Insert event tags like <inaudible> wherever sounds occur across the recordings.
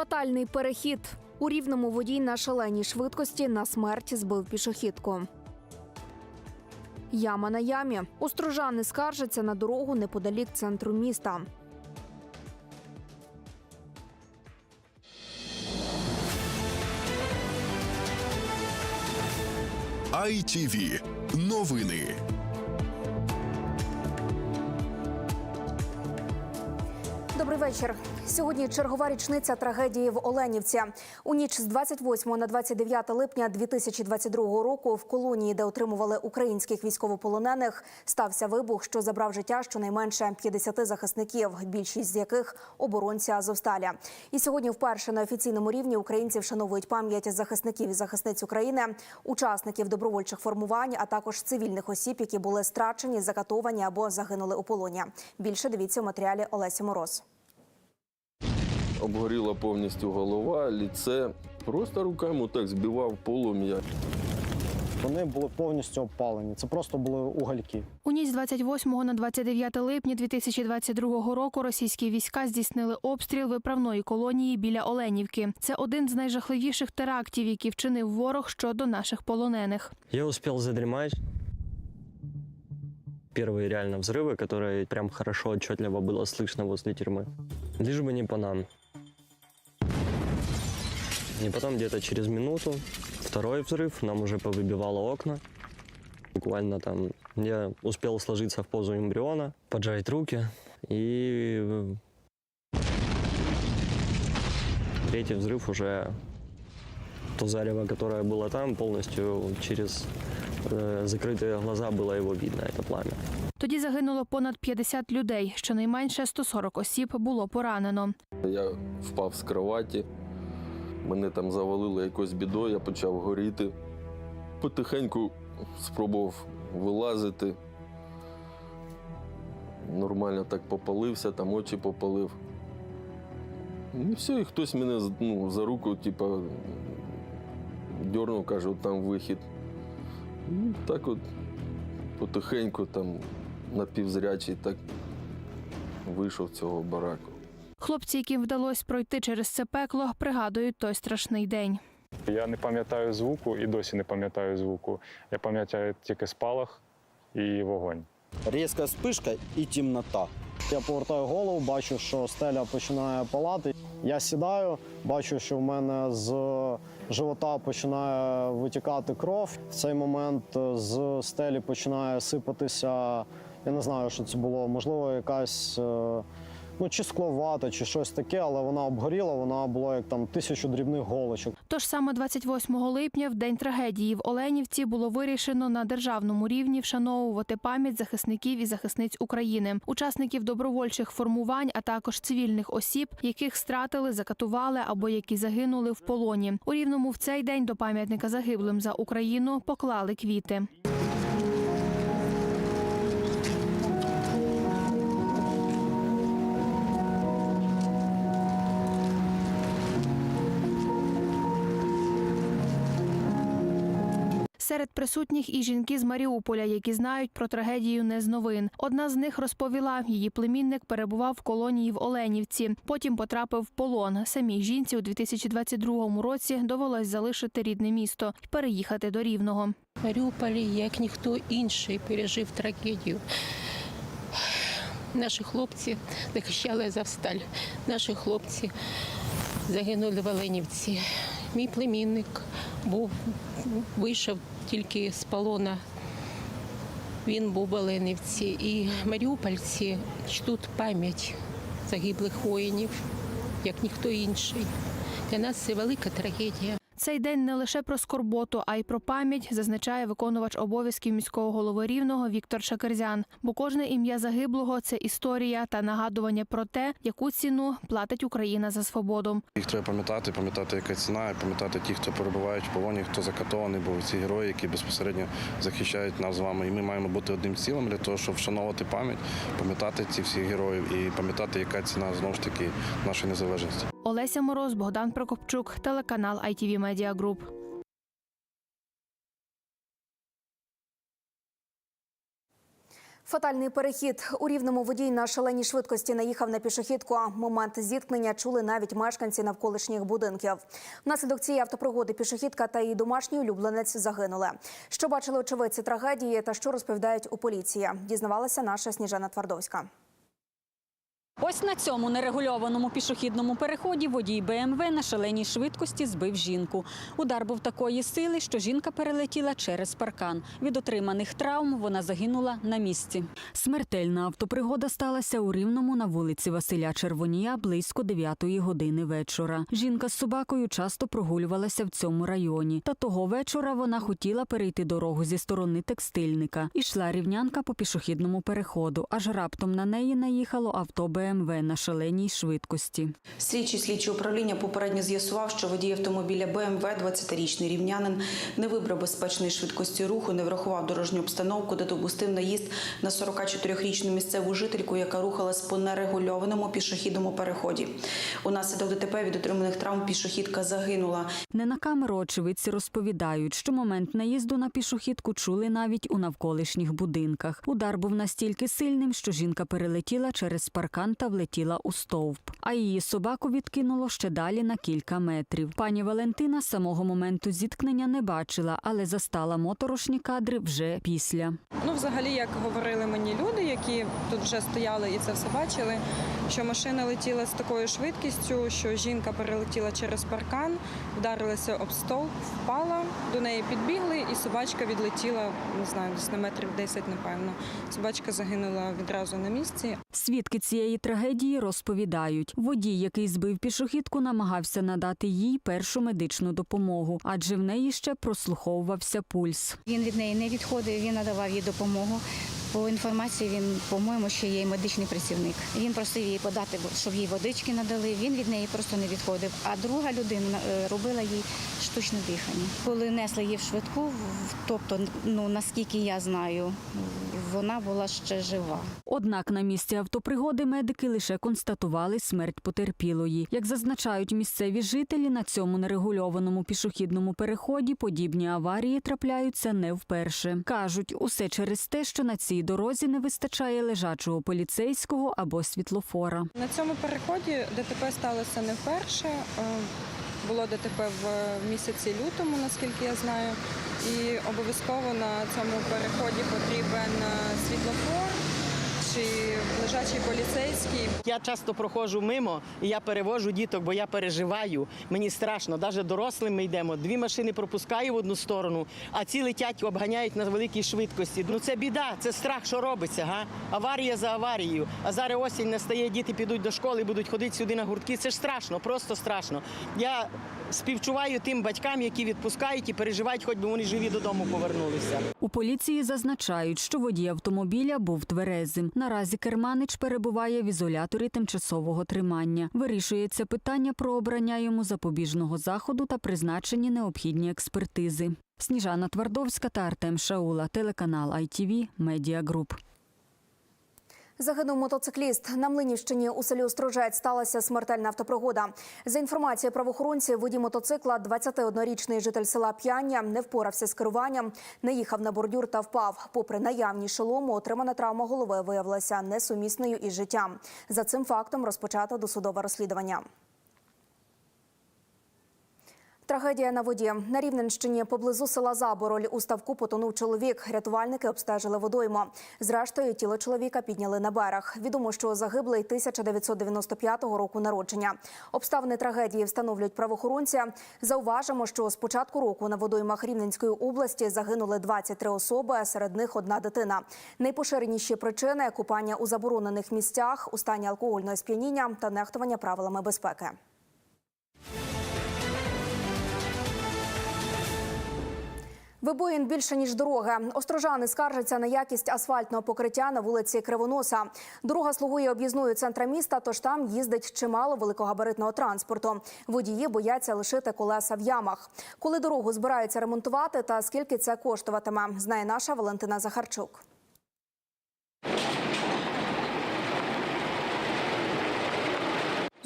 Фатальний перехід. У рівному водій на шаленій швидкості на смерть збив пішохідку. Яма на ямі. Острожани скаржаться на дорогу неподалік центру міста. ITV. Новини. Добрий вечір. Сьогодні чергова річниця трагедії в Оленівці. У ніч з 28 на 29 липня 2022 року в колонії, де отримували українських військовополонених, стався вибух, що забрав життя щонайменше 50 захисників, більшість з яких оборонці Азовсталя. І сьогодні, вперше на офіційному рівні, українці вшановують пам'ять захисників і захисниць України, учасників добровольчих формувань, а також цивільних осіб, які були страчені, закатовані або загинули у полоні. Більше дивіться у матеріалі Олесі Мороз обгоріла повністю голова, ліце. Просто руками так збивав полум'я. Вони були повністю обпалені. Це просто були угольки. У ніч з 28 на 29 липня 2022 року російські війська здійснили обстріл виправної колонії біля Оленівки. Це один з найжахливіших терактів, які вчинив ворог щодо наших полонених. Я успел задремать. Первые реально взрывы, которые прям хорошо, отчетливо было слышно возле тюрьмы. Лишь бы не по нам. И потом где-то через минуту второй взрыв, нам уже повыбивало окна. Буквально там я успел сложиться в позу эмбриона, поджать руки и э, третий взрыв уже то зарево, которое было там, полностью через э, закрытые глаза было его видно, это пламя. Тоді загинуло понад 50 людей. Щонайменше 140 осіб було поранено. Я впав з кроваті, мене там завалило якось бідою, я почав горіти. Потихеньку спробував вилазити. Нормально так попалився, там очі попалив. І все, і хтось мене ну, за руку, типа, дьорнув, каже, там вихід. І так от потихеньку там напівзрячий так вийшов цього бараку. Хлопці, яким вдалося пройти через це пекло, пригадують той страшний день. Я не пам'ятаю звуку і досі не пам'ятаю звуку. Я пам'ятаю тільки спалах і вогонь. Різка спишка і темнота. Я повертаю голову, бачу, що стеля починає палати. Я сідаю, бачу, що в мене з живота починає витікати кров. В цей момент з стелі починає сипатися. Я не знаю, що це було. Можливо, якась е, ну, чи скловата, чи щось таке, але вона обгоріла, вона була як там тисячу дрібних голочок. Тож саме 28 липня, в день трагедії в Оленівці, було вирішено на державному рівні вшановувати пам'ять захисників і захисниць України, учасників добровольчих формувань, а також цивільних осіб, яких стратили, закатували або які загинули в полоні. У рівному в цей день до пам'ятника загиблим за Україну поклали квіти. Серед присутніх і жінки з Маріуполя, які знають про трагедію не з новин. Одна з них розповіла, її племінник перебував в колонії в Оленівці. Потім потрапив в полон. Самій жінці у 2022 році довелось залишити рідне місто і переїхати до Рівного. Маріуполі, як ніхто інший, пережив трагедію. Наші хлопці захищали Азовсталь. Наші хлопці загинули в Оленівці. Мій племінник був, вийшов тільки з полона. Він був в Оленівці. І маріупольці чтуть пам'ять загиблих воїнів, як ніхто інший. Для нас це велика трагедія. Цей день не лише про скорботу, а й про пам'ять, зазначає виконувач обов'язків міського голови рівного Віктор Шакерзян. Бо кожне ім'я загиблого це історія та нагадування про те, яку ціну платить Україна за свободу. Їх треба пам'ятати, пам'ятати, яка ціна, і пам'ятати ті, хто перебувають в полоні, хто закатований, бо ці герої, які безпосередньо захищають нас з вами. І ми маємо бути одним цілим для того, щоб вшановувати пам'ять, пам'ятати ці всіх героїв і пам'ятати, яка ціна знову ж таки нашої незалежності. Олеся Мороз, Богдан Прокопчук, телеканал ITV Media Group. Фатальний перехід у рівному водій на шаленій швидкості наїхав на пішохідку. Момент зіткнення чули навіть мешканці навколишніх будинків. Внаслідок цієї автопригоди пішохідка та її домашній улюбленець загинули. Що бачили очевидці трагедії та що розповідають у поліції? Дізнавалася наша Сніжана Твардовська. Ось на цьому нерегульованому пішохідному переході водій БМВ на шаленій швидкості збив жінку. Удар був такої сили, що жінка перелетіла через паркан. Від отриманих травм вона загинула на місці. Смертельна автопригода сталася у Рівному на вулиці Василя Червонія близько 9 години вечора. Жінка з собакою часто прогулювалася в цьому районі. Та того вечора вона хотіла перейти дорогу зі сторони текстильника. Ішла рівнянка по пішохідному переходу, аж раптом на неї наїхало авто БМВ на шаленій швидкості. Слідчий слідчий управління попередньо з'ясував, що водій автомобіля БМВ, 20-річний рівнянин, не вибрав безпечної швидкості руху, не врахував дорожню обстановку, де допустив наїзд на 44-річну місцеву жительку, яка рухалась по нерегульованому пішохідному переході. Унаслідок ДТП від отриманих травм пішохідка загинула. Не на камеру очевидці розповідають, що момент наїзду на пішохідку чули навіть у навколишніх будинках. Удар був настільки сильним, що жінка перелетіла через паркан та влетіла у стовп. А її собаку відкинуло ще далі на кілька метрів. Пані Валентина з самого моменту зіткнення не бачила, але застала моторошні кадри вже після. Ну, взагалі, як говорили мені люди, які тут вже стояли і це все бачили, що машина летіла з такою швидкістю, що жінка перелетіла через паркан, вдарилася об стовп, впала, до неї підбігли, і собачка відлетіла, не знаю, десь на метрів 10, напевно. Собачка загинула відразу на місці. Свідки цієї трагедії розповідають, водій, який збив пішохідку, намагався надати їй першу медичну допомогу, адже в неї ще прослуховувався пульс. Він від неї не відходив, він надавав їй допомогу. По інформації він, по-моєму, ще є медичний працівник. Він просив їй подати, щоб їй водички надали. Він від неї просто не відходив. А друга людина е, робила їй штучне дихання. Коли несли її в швидку, тобто, ну наскільки я знаю, вона була ще жива. Однак на місці автопригоди медики лише констатували смерть потерпілої. Як зазначають місцеві жителі, на цьому нерегульованому пішохідному переході подібні аварії трапляються не вперше. кажуть, усе через те, що на цій дорозі не вистачає лежачого поліцейського або світлофора. На цьому переході ДТП сталося не вперше. Е, Було ДТП в місяці лютому, наскільки я знаю. І обов'язково на цьому переході потрібен е, світлофор чи лежачий поліцейський. Я часто проходжу мимо і я перевожу діток, бо я переживаю. Мені страшно. Навіть дорослим ми йдемо. Дві машини пропускаю в одну сторону, а ці летять, обганяють на великій швидкості. Ну це біда, це страх, що робиться. Га? Аварія за аварією. А зараз осінь настає, діти підуть до школи, будуть ходити сюди на гуртки. Це ж страшно, просто страшно. Я співчуваю тим батькам, які відпускають і переживають, хоч би вони живі додому повернулися. У поліції зазначають, що водій автомобіля був тверезим. Наразі керманич перебуває в ізоляторі тимчасового тримання. Вирішується питання про обрання йому запобіжного заходу та призначені необхідні експертизи. Сніжана Твардовська та Артем Шаула, телеканал ITV, Group. Загинув мотоцикліст. На Млинівщині у селі Острожець сталася смертельна автопригода. За інформацією правоохоронців, водій мотоцикла, 21-річний житель села П'яння, не впорався з керуванням, не їхав на бордюр та впав. Попри наявність шолому, отримана травма голови виявилася несумісною із життям. За цим фактом розпочато досудове розслідування. Трагедія на воді на Рівненщині поблизу села Забороль у ставку потонув чоловік. Рятувальники обстежили водойму. Зрештою, тіло чоловіка підняли на берег. Відомо, що загиблий 1995 року народження. Обставини трагедії встановлюють правоохоронці. Зауважимо, що з початку року на водоймах Рівненської області загинули 23 особи, серед них одна дитина. Найпоширеніші причини купання у заборонених місцях, у стані алкогольного сп'яніння та нехтування правилами безпеки. Вибоїн більше ніж дороги. Острожани скаржаться на якість асфальтного покриття на вулиці Кривоноса. Дорога слугує об'їзною центра міста, тож там їздить чимало великогабаритного транспорту. Водії бояться лишити колеса в ямах. Коли дорогу збираються ремонтувати та скільки це коштуватиме, знає наша Валентина Захарчук.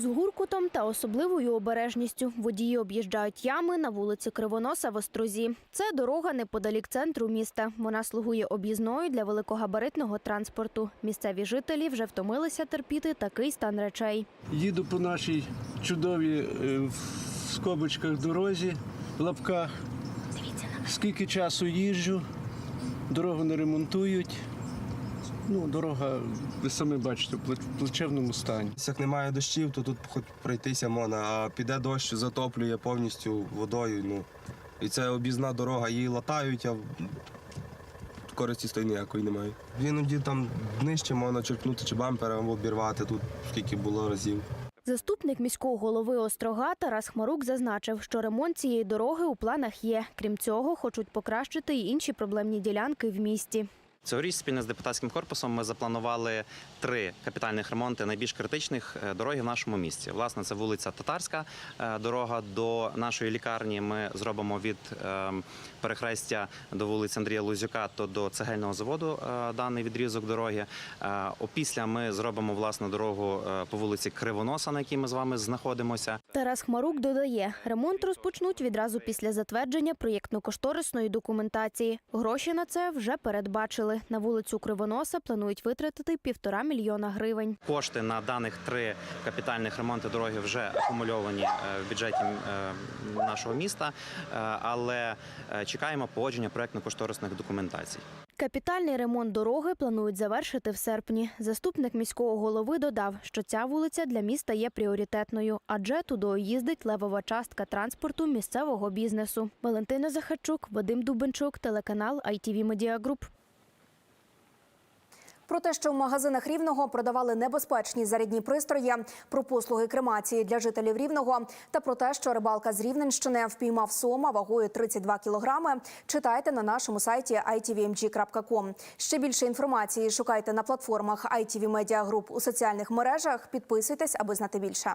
З гуркутом та особливою обережністю водії об'їжджають ями на вулиці Кривоноса в Острозі. Це дорога неподалік центру міста. Вона слугує об'їзною для великогабаритного транспорту. Місцеві жителі вже втомилися терпіти такий стан речей. Їду по нашій чудовій е, в скобочках дорозі, в лапках. Скільки часу їжджу, дорогу не ремонтують. Ну, дорога, ви самі бачите, в плачевному стані. Як немає дощів, то тут хоч пройтися можна, а піде дощ, затоплює повністю водою. Ну. І це об'їзна дорога, її латають, а користі з тої ніякої немає. Іноді там нижче можна черкнути чи бампер або обірвати тут, скільки було разів. Заступник міського голови Острога Тарас Хмарук зазначив, що ремонт цієї дороги у планах є. Крім цього, хочуть покращити й інші проблемні ділянки в місті. Цьогоріч спільно з депутатським корпусом ми запланували три капітальних ремонти найбільш критичних е, дороги в нашому місті. Власне, це вулиця Татарська, е, дорога до нашої лікарні. Ми зробимо від е, перехрестя до вулиці Андрія Лузюка то до цегельного заводу е, даний відрізок дороги. Опісля ми зробимо власну дорогу по вулиці Кривоноса, на якій ми з вами знаходимося. Тарас Хмарук додає, ремонт розпочнуть відразу після затвердження проєктно-кошторисної документації. Гроші на це вже передбачили. На вулицю Кривоноса планують витратити півтора мільйона гривень. Кошти на даних три капітальних ремонти дороги вже акумульовані е, в бюджеті е, нашого міста, е, але чекаємо погодження проектно-кошторисних документацій. Капітальний ремонт дороги планують завершити в серпні. Заступник міського голови додав, що ця вулиця для міста є пріоритетною, адже туди їздить левова частка транспорту місцевого бізнесу. Валентина Захарчук, Вадим Дубенчук, телеканал ITV Media Group. Про те, що в магазинах Рівного продавали небезпечні зарядні пристрої, про послуги кремації для жителів Рівного та про те, що рибалка з Рівненщини впіймав сома вагою 32 кілограми, читайте на нашому сайті itvmg.com. Ще більше інформації шукайте на платформах ITV Media Group у соціальних мережах. Підписуйтесь, аби знати більше.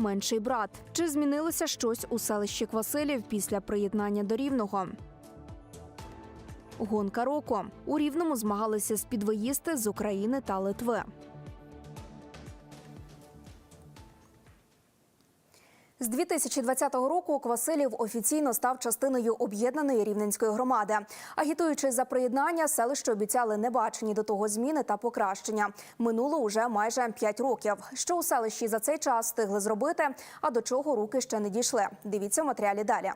Менший брат. Чи змінилося щось у селищі Квасилів після приєднання до Рівного? Гонка року. У Рівному змагалися спідвоїсти з України та Литви. З 2020 року Квасилів офіційно став частиною об'єднаної рівненської громади. Агітуючи за приєднання, селище обіцяли небачені до того зміни та покращення. Минуло уже майже 5 років. Що у селищі за цей час встигли зробити, а до чого руки ще не дійшли. Дивіться в матеріалі далі.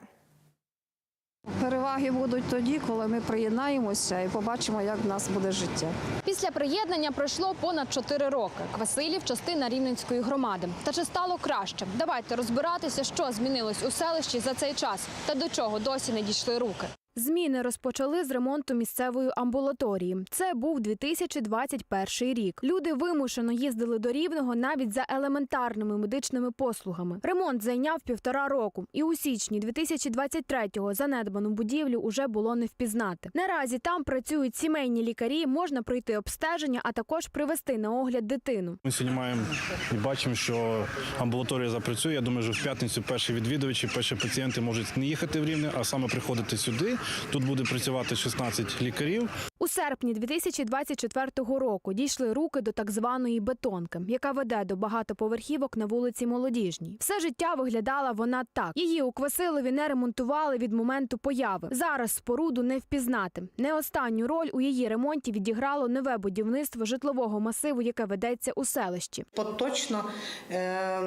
Переваги будуть тоді, коли ми приєднаємося і побачимо, як в нас буде життя. Після приєднання пройшло понад 4 роки. Квасилів частина рівненської громади. Та чи стало краще? Давайте розбиратися, що змінилось у селищі за цей час та до чого досі не дійшли руки. Зміни розпочали з ремонту місцевої амбулаторії. Це був 2021 рік. Люди вимушено їздили до Рівного навіть за елементарними медичними послугами. Ремонт зайняв півтора року, і у січні 2023-го занедбану будівлю уже було не впізнати. Наразі там працюють сімейні лікарі, можна пройти обстеження, а також привезти на огляд дитину. Ми сьогодні маємо і бачимо, що амбулаторія запрацює. Я думаю, що в п'ятницю перші відвідувачі, перші пацієнти можуть не їхати в Рівне, а саме приходити сюди. Тут буде працювати 16 лікарів. У серпні 2024 року дійшли руки до так званої бетонки, яка веде до багатоповерхівок на вулиці Молодіжній. Все життя виглядала вона так. Її у Квасилові не ремонтували від моменту появи. Зараз споруду не впізнати. Не останню роль у її ремонті відіграло нове будівництво житлового масиву, яке ведеться у селищі. Точно е,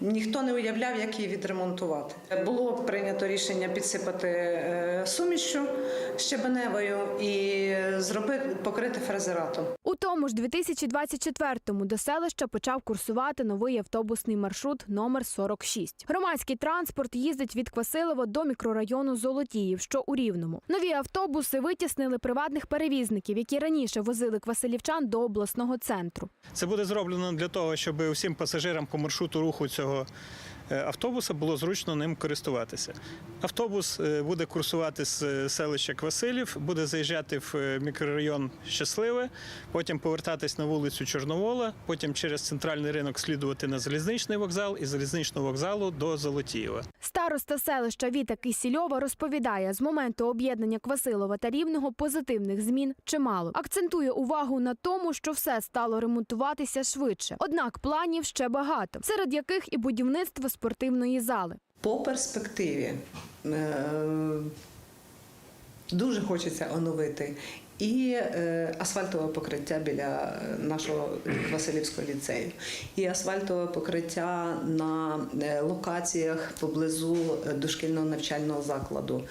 ніхто не уявляв, як її відремонтувати. Було прийнято рішення підсипати е, сумішю щебеневою і зробити покрити фрезератом. У тому ж 2024-му до селища почав курсувати новий автобусний маршрут номер 46. Громадський транспорт їздить від Квасилова до мікрорайону Золотіїв, що у Рівному. Нові автобуси витіснили приватних перевізників, які раніше возили квасилівчан до обласного центру. Це буде зроблено для того, щоб усім пасажирам по маршруту руху цього автобуса було зручно ним користуватися. Автобус е, буде курсувати з е, селища Квасилів, буде заїжджати в е, мікрорайон Щасливе, потім повертатись на вулицю Чорновола, потім через центральний ринок слідувати на залізничний вокзал і залізничного вокзалу до Золотієва. Староста селища Віта Кисільова розповідає, з моменту об'єднання Квасилова та Рівного позитивних змін чимало. Акцентує увагу на тому, що все стало ремонтуватися швидше. Однак планів ще багато, серед яких і будівництво спортивної зали. По перспективі е, дуже хочеться оновити і е, асфальтове покриття біля нашого Василівського ліцею, і асфальтове покриття на е, локаціях поблизу е, дошкільного навчального закладу.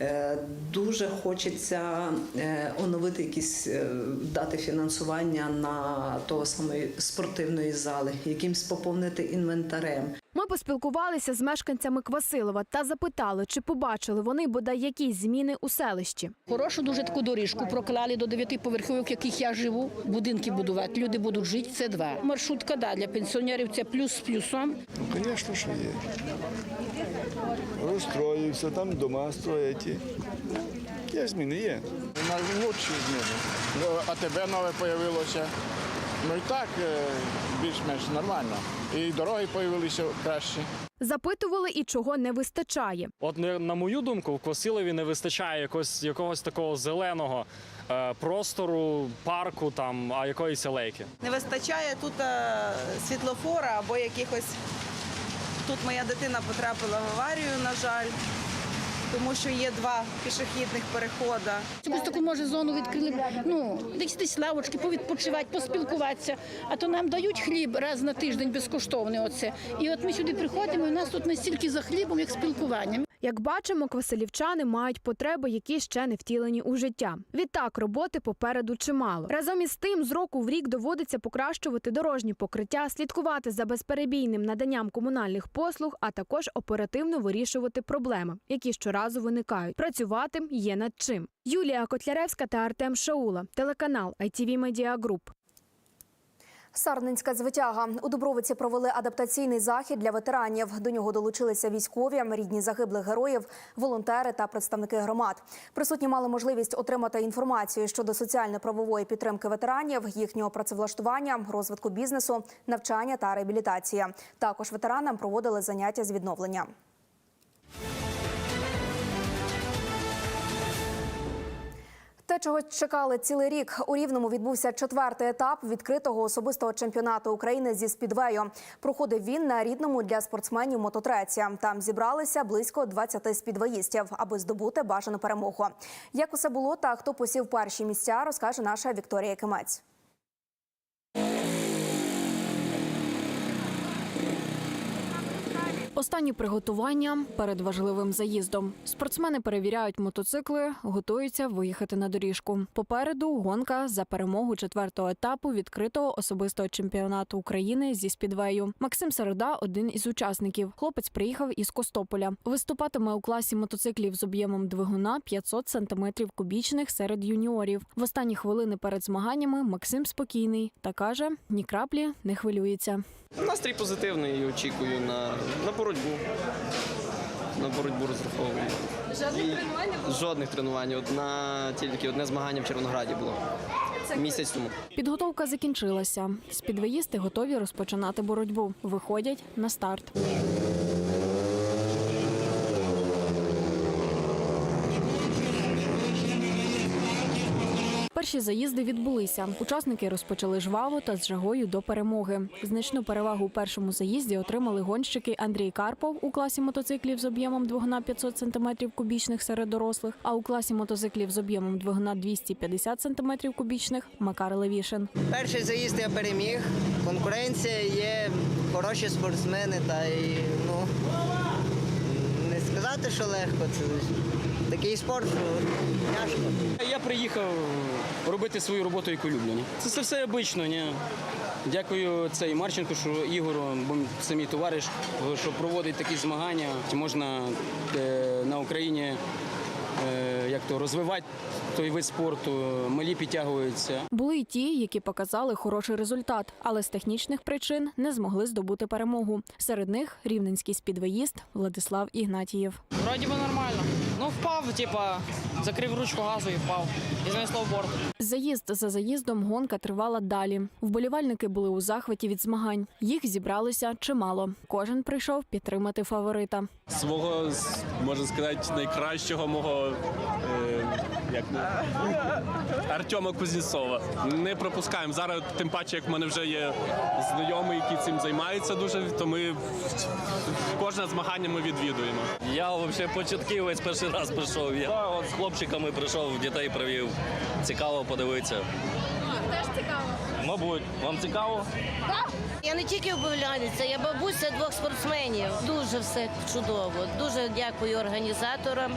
Е, Дуже хочеться е, оновити якісь е, дати фінансування на того самої спортивної зали, якимсь поповнити інвентарем. Ми поспілкувалися з мешканцями Квасилова та запитали, чи побачили вони бодай якісь зміни у селищі. Хорошу дуже таку доріжку проклали до дев'ятиповерхових, в яких я живу. Будинки будувати. Люди будуть жити. Це два. Маршрутка да, для пенсіонерів це плюс з плюсом. Ну, звісно, що є. Розстроївся, там дома строять. Є зміни, є. У нас лучші зміни. Ну, АТБ нове з'явилося. Ну і так е, більш-менш нормально. І дороги з'явилися кращі. Запитували і чого не вистачає. От не- на мою думку, в Квасилові не вистачає якогось, якогось такого зеленого е, простору, парку там, а якоїсь алейки. Не вистачає тут е, світлофора або якихось. Тут моя дитина потрапила в аварію, на жаль, тому що є два пішохідних переходи. Якусь таку може зону відкрили. Ну десь десь лавочки, повідпочивати, поспілкуватися. А то нам дають хліб раз на тиждень безкоштовний. Оце. І от ми сюди приходимо, і у нас тут не стільки за хлібом, як спілкуванням. Як бачимо, квасилівчани мають потреби, які ще не втілені у життя. Відтак роботи попереду чимало. Разом із тим, з року в рік доводиться покращувати дорожні покриття, слідкувати за безперебійним наданням комунальних послуг, а також оперативно вирішувати проблеми, які щоразу виникають. Працювати є над чим. Юлія Котляревська та Артем Шаула, телеканал ITV Media Group. Сарненська звитяга у Дубровиці провели адаптаційний захід для ветеранів. До нього долучилися військові, рідні загиблих героїв, волонтери та представники громад. Присутні мали можливість отримати інформацію щодо соціально-правової підтримки ветеранів, їхнього працевлаштування, розвитку бізнесу, навчання та реабілітації. Також ветеранам проводили заняття з відновлення. Те, чого чекали цілий рік, у Рівному відбувся четвертий етап відкритого особистого чемпіонату України зі спідвею. Проходив він на рідному для спортсменів мототреці. Там зібралися близько 20 спідвеїстів, аби здобути бажану перемогу. Як усе було та хто посів перші місця, розкаже наша Вікторія Кимець. Останні приготування перед важливим заїздом. Спортсмени перевіряють мотоцикли, готуються виїхати на доріжку. Попереду гонка за перемогу четвертого етапу відкритого особистого чемпіонату України зі спідвею. Максим Середа один із учасників. Хлопець приїхав із Костополя. Виступатиме у класі мотоциклів з об'ємом двигуна 500 сантиметрів кубічних серед юніорів. В останні хвилини перед змаганнями Максим спокійний та каже: ні краплі не хвилюється. Настрій позитивний і очікую на, на боротьбу. На боротьбу розраховую. Жодних І- тренувань було? Жодних тренувань. Одна тільки одне змагання в Червонограді було. Місяць тому. Підготовка закінчилася. Спідвеїсти готові розпочинати боротьбу. Виходять на старт. Перші заїзди відбулися. Учасники розпочали жваво та з жагою до перемоги. Значну перевагу у першому заїзді отримали гонщики Андрій Карпов у класі мотоциклів з об'ємом двигуна 500 см кубічних серед дорослих, а у класі мотоциклів з об'ємом двигуна 250 см кубічних Макар Левішин. Перший заїзд я переміг. Конкуренція є, хороші спортсмени, та й ну не сказати, що легко. Це такий спорт, що тяжко. Я приїхав робити свою роботу, яку люблю. Це, це все обично. Ні? Дякую цей Марченко, що Ігору, бо це мій товариш, що проводить такі змагання. Можна е, на Україні е, як то розвивати той вид спорту. Малі підтягуються. Були й ті, які показали хороший результат, але з технічних причин не змогли здобути перемогу. Серед них рівненський спідвеїст Владислав Ігнатієв. Вроді би нормально. Ну впав, типа, закрив ручку газу і впав. І знесло в борт. Заїзд за заїздом гонка тривала далі. Вболівальники були у захваті від змагань. Їх зібралося чимало. Кожен прийшов підтримати фаворита. свого можна сказати найкращого мого е, як Артема Кузнєцова. Не пропускаємо зараз, тим паче, як в мене вже є знайомий, який цим займається дуже, то ми кожне змагання ми відвідуємо. Я взагалі початківець перший раз прийшов. Я от з хлопчиками прийшов, дітей привів. Цікаво подивитися. Теж цікаво. Мабуть, вам цікаво? Я не тільки вболівальниця, я бабуся двох спортсменів. Дуже все чудово. Дуже дякую організаторам,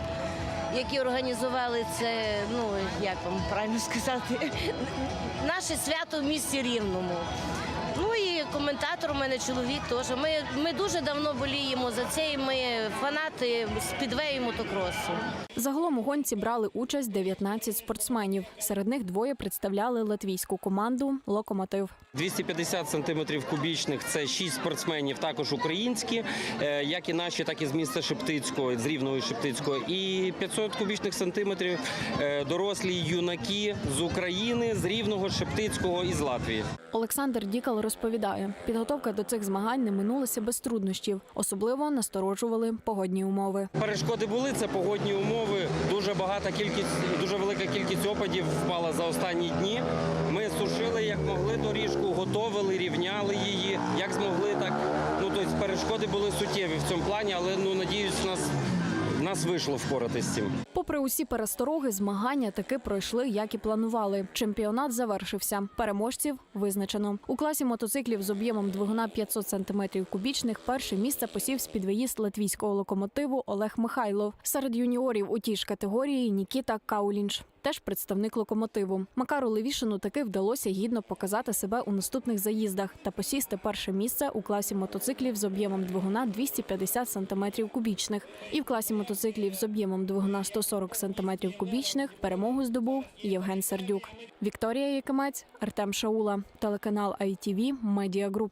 які організували це. Ну як вам правильно сказати, <laughs> наше свято в місті Рівному. Коментатор у мене чоловік теж. Ми, ми дуже давно боліємо за це. і Ми фанати спідвею і мотокросу. Загалом у гонці брали участь 19 спортсменів. Серед них двоє представляли латвійську команду Локомотив. 250 сантиметрів кубічних це 6 спортсменів, також українські, е, як і наші, так і з міста Шептицького, з рівного Шептицького. І 500 кубічних сантиметрів е, дорослі юнаки з України, з рівного Шептицького і з Латвії. Олександр Дікал розповідає, підготовка до цих змагань не минулася без труднощів. Особливо насторожували погодні умови. Перешкоди були це погодні умови. Дуже багата кількість, дуже велика кількість опадів впала за останні дні. Ми сушили як могли доріжку, готовили, рівняли її. Як змогли, так ну тобто перешкоди були суттєві в цьому плані, але ну надіюсь, нас нас вийшло впоратись з цим. Попри усі перестороги, змагання таки пройшли, як і планували. Чемпіонат завершився. Переможців визначено. У класі мотоциклів з об'ємом двигуна 500 см кубічних перше місце посів спідвеїст латвійського локомотиву Олег Михайлов. Серед юніорів у тій ж категорії Нікіта Каулінш. Теж представник локомотиву. Макару Левішину таки вдалося гідно показати себе у наступних заїздах та посісти перше місце у класі мотоциклів з об'ємом двигуна 250 см кубічних. І в класі мотоциклів з об'ємом двигуна 140 см кубічних перемогу здобув Євген Сердюк. Вікторія Якимець, Артем Шаула, телеканал ITV Media Group.